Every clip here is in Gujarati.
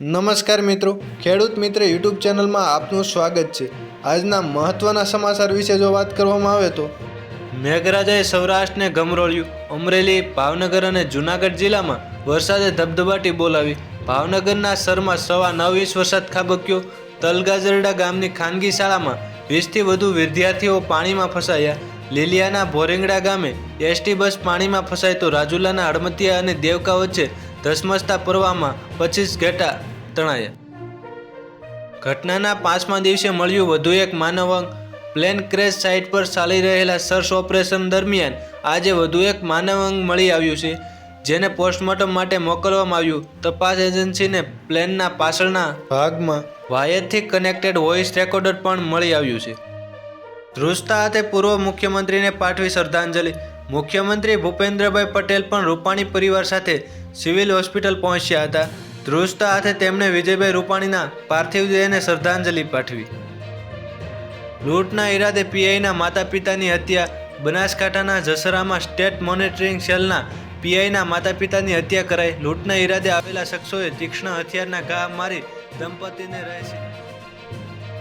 નમસ્કાર મિત્રો, ખેડૂત મિત્ર યુટ્યુબ ચેનલમાં આપનું સ્વાગત છે. આજના મહત્વના સમાચાર વિશે જો વાત કરવામાં આવે તો, મેઘરાજાએ સૌરાષ્ટ્રને ગમરોળ્યું. અમરેલી, ભાવનગર અને જૂનાગઢ જિલ્લામાં વરસાદે ધબધબાટી બોલાવી. ભાવનગરના સરમાં સવા નવ ઇંચ વરસાદ ખાબક્યો. તલગાજરડા ગામની ખાનગી શાળામાં વીસથી વધુ વિદ્યાર્થીઓ પાણીમાં ફસાયા. લીલિયાના ભોરેંગડા ગામે એસટી બસ પાણીમાં ફસાય તો રાજુલાના હડમતિયા અને દેવકા વચ્ચે ધસમસતા પર્વામાં પચીસ ઘેટા તણાયા. ઘટનાના પાંચમા દિવસે મળ્યું વધુ એક માનવ અંગ પ્લેન ક્રેશ સાઇટ પર ચાલી રહેલા સર્ચ ઓપરેશન દરમિયાન આજે વધુ એક માનવ અંગ મળી આવ્યું છે, જેને પોસ્ટમોર્ટમ માટે મોકલવામાં આવ્યું. તપાસ એજન્સીને પ્લેનના પાછળના ભાગમાં વાયરથી કનેક્ટેડ વોઇસ રેકોર્ડર પણ મળી આવ્યું છે. ધ્રુજતા હાથે પૂર્વ મુખ્યમંત્રીને પાઠવી શ્રદ્ધાંજલિ. મુખ્યમંત્રી ભૂપેન્દ્રભાઈ પટેલ પણ રૂપાણી પરિવાર સાથે સિવિલ હોસ્પિટલ પહોંચ્યા હતા. ધ્રુજતા હાથે તેમણે વિજયભાઈ રૂપાણીના પાર્થિવ દેહને શ્રદ્ધાંજલિ પાઠવી. લૂંટના ઈરાદે પીઆઈના માતા પિતાની હત્યા, બનાસકાંઠાના જસરામાં સ્ટેટ મોનિટરિંગ સેલના પીઆઈના માતા પિતાની હત્યા કરાઈ. લૂંટના ઈરાદે આવેલા શખ્સોએ તીક્ષ્ણ હથિયારના ઘા મારી દંપતીને રહેશે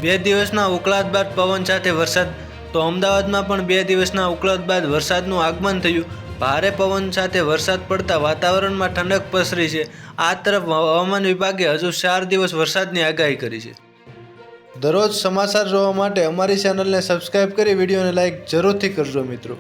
બે દિવસના ઉકળાટ બાદ પવન સાથે વરસાદ, તો અમદાવાદમાં પણ બે દિવસના ઉકળાટ બાદ વરસાદનું આગમન થયું. ભારે પવન સાથે વરસાદ પડતા વાતાવરણમાં ઠંડક પસરી છે. આ તરફ હવામાન વિભાગે હજુ ચાર દિવસ વરસાદની આગાહી કરી છે. દરરોજ સમાચાર જોવા માટે અમારી ચેનલને સબસ્ક્રાઇબ કરી વિડીયોને લાઇક જરૂરથી કરજો મિત્રો.